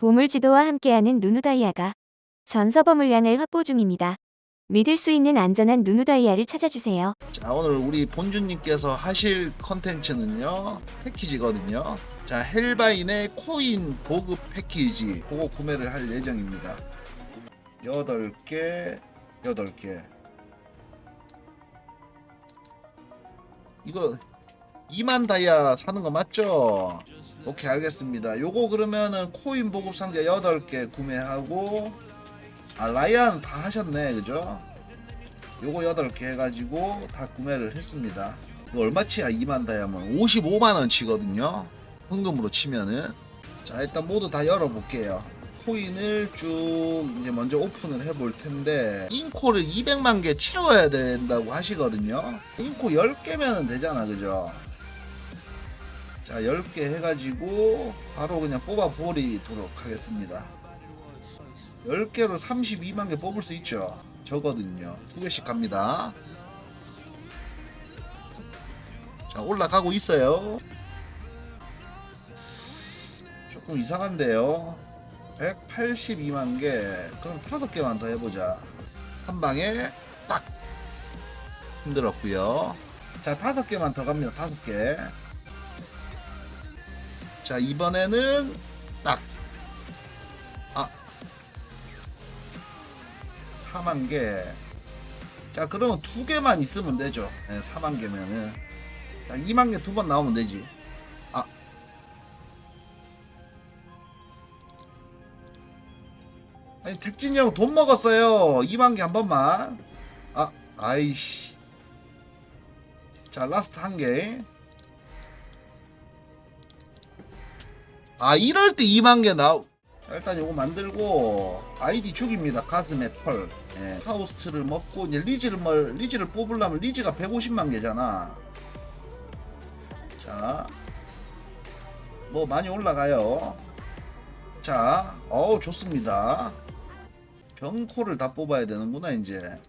보물 지도와 함께하는 누누다이아가 전서버 물량을 확보 중입니다. 믿을 수 있는 안전한 누누다이아를 찾아주세요. 자 오늘 우리 본주님께서 하실 컨텐츠는요 패키지거든요 자 헬바인의 코인 보급 패키지 그거 구매를 할 예정입니다 8개 8개 이거 2만 다이아 사는 거 맞죠? 오케이 알겠습니다 요거 그러면은 코인 보급 상자 8개 구매하고 아 라이안 다 하셨네 그죠? 요거 8개 해가지고 다 구매를 했습니다. 얼마치야 2만 다이아몬드 55만원 치거든요. 현금으로 치면은 자 일단 모두 다 열어볼게요. 코인을 쭉 이제 먼저 오픈을 해볼 텐데 인코를 200만 개 채워야 된다고 하시거든요. 인코 10개면 되잖아 그죠? 자 10개 해가지고 바로 그냥 뽑아 버리도록 하겠습니다. 10개로 32만 개 뽑을 수 있죠. 저거든요. 두 개씩 갑니다. 자, 올라가고 있어요. 조금 이상한데요. 182만 개. 그럼 다섯 개만 더 해보자. 한 방에 딱 힘들었고요. 자, 다섯 개만 더 갑니다. 다섯 개. 자, 이번에는 딱 4만 개. 자, 그러면 두 개만 있으면 되죠. 네, 4만 개면은. 자, 2만 개 두 번 나오면 되지. 아. 아니, 택진이 형 돈 먹었어요. 2만 개 한 번만. 아, 아이씨. 자, 라스트 한 개. 아, 이럴 때 2만 개 나오. 자, 일단 요거 만들고 아이디 죽입니다. 가슴에 털 예, 하우스트를 먹고 이제 리즈를 뭘 리즈를 뽑으려면 리즈가 150만 개잖아. 자 뭐 많이 올라가요. 자 어우 좋습니다. 병코를 다 뽑아야 되는구나 이제.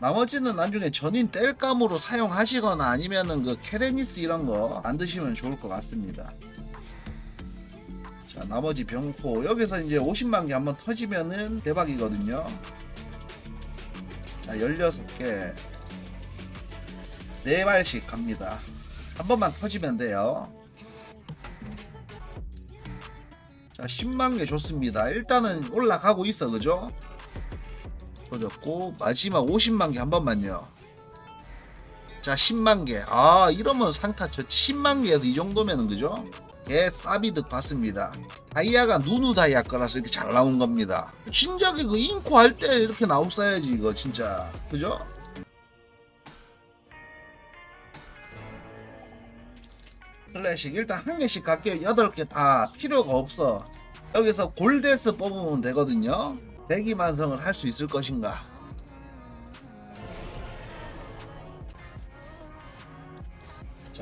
나머지는 나중에 전인 뗄감으로 사용하시거나 아니면은 그 케레니스 이런 거 만드시면 좋을 것 같습니다 자 나머지 병코 여기서 이제 50만 개 한번 터지면은 대박이거든요. 자 16개. 4발씩 갑니다. 한 번만 터지면 돼요. 자 10만 개 좋습니다. 일단은 올라가고 있어 그죠? 터졌고 마지막 50만 개 한 번만요. 자 10만 개 아 이러면 상타 쳤지 10만 개에서 이 정도면은 그죠 예, 싸비득 봤습니다. 다이아가 누누 다이아 거라서 이렇게 잘 나온 겁니다. 진작에 그 인코 할 때 이렇게 나왔어야지 이거 진짜 그죠? 클래식 일단 한 개씩 갈게요. 여덟 개다 필요가 없어. 여기서 골데스 뽑으면 되거든요. 대기만성을 할 수 있을 것인가?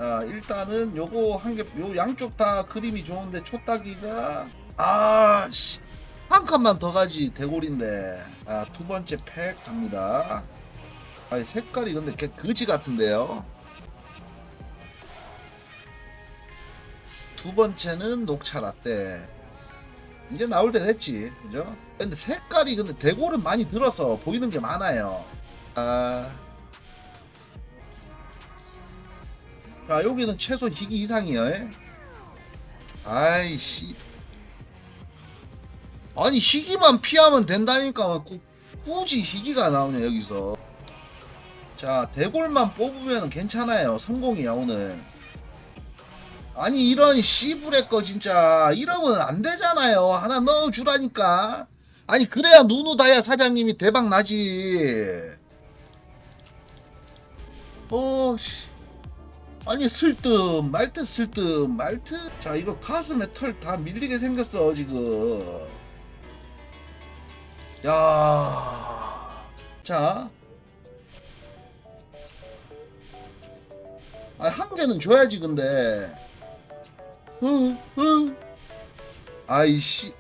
자 일단은 요거 한 개 요 양쪽 다 그림이 좋은데 초따기가 아씨. 한 칸만 더 가지 대골인데. 아 두 번째 팩 갑니다. 아 색깔이 근데 개 거지 같은데요? 두 번째는 녹차 라떼. 이제 나올 때 됐지 그죠? 근데 색깔이 근데 대골은 많이 들어서 보이는 게 많아요. 아 자 여기는 최소 희귀 이상이요 에? 아이씨. 아니 희귀만 피하면 된다니까 꼭 굳이 희귀가 나오냐 여기서. 자 대골만 뽑으면 괜찮아요. 성공이야 오늘. 아니 이런 씨부레 거 진짜 이러면 안 되잖아요. 하나 넣어주라니까. 아니 그래야 누누다야 사장님이 대박 나지. 어씨 아니 슬뜸 말트 슬뜸 말트 자 이거 가슴에 털 다 밀리게 생겼어 지금. 야자. 아, 한 개는 줘야지 근데. 으 으 아이씨.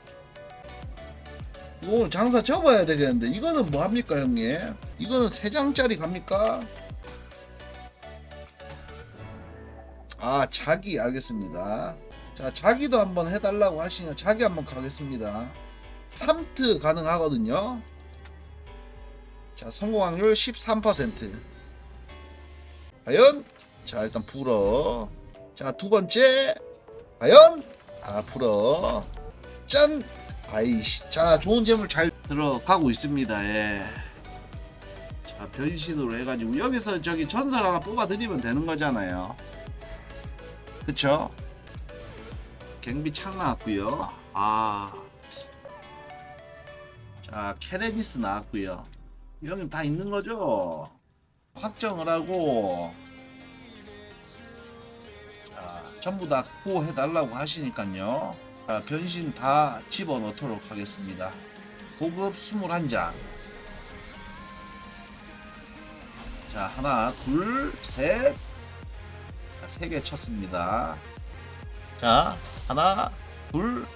이거 장사 접어야 되겠는데. 이거는 뭐 합니까 형님? 이거는 세 장짜리 갑니까 아 자기 알겠습니다. 자 자기도 한번 해달라고 하시니까 자기 한번 가겠습니다. 3트 가능하거든요. 자 성공 확률 13% 과연? 자 일단 불어. 자 두 번째. 과연? 아 불어. 짠! 아이씨. 자 좋은 재물 잘 들어가고 있습니다. 예. 자 변신으로 해가지고 여기서 저기 전설 하나 뽑아드리면 되는 거잖아요 그쵸? 갱비 창 나왔고요. 아. 자 케레디스 나왔고요. 여기 다 있는 거죠? 확정을 하고. 자 전부 다 구해달라고 하시니까요. 자, 변신 다 집어넣도록 하겠습니다. 고급 21장. 자 하나 둘 셋 세 개 쳤습니다. 자 하나 둘.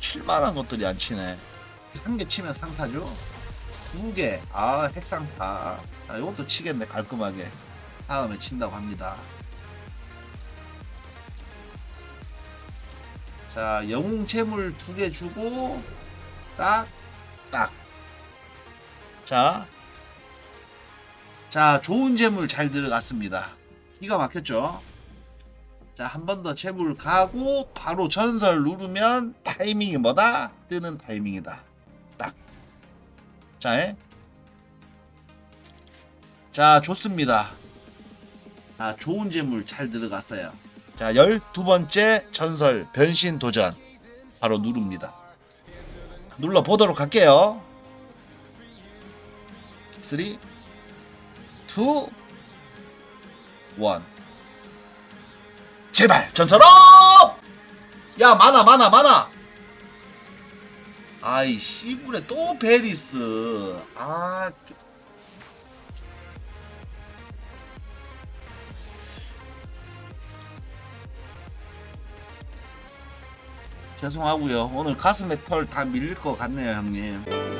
7만원 것들이 안 치네. 한 개 치면 상타죠? 두 개. 아 핵상타. 아, 이것도 치겠네 깔끔하게. 다음에 친다고 합니다. 자 영웅 재물 두 개 주고 딱 딱. 자, 자 좋은 재물 잘 들어갔습니다 기가 막혔죠 자 한 번더 재물 가고 바로 전설 누르면 타이밍이 뭐다 뜨는 타이밍이다 딱 자, 예? 자, 좋습니다. 자, 좋은 재물 잘 들어갔어요. 자, 12번째 전설 변신 도전. 바로 누릅니다. 눌러 보도록 할게요. 3, 2, 1. 제발, 전설업! 야, 많아, 많아, 많아! 아이 씨부레 또 베리스 아 죄송하고요 오늘 가슴에 털 다 밀릴 것 같네요 형님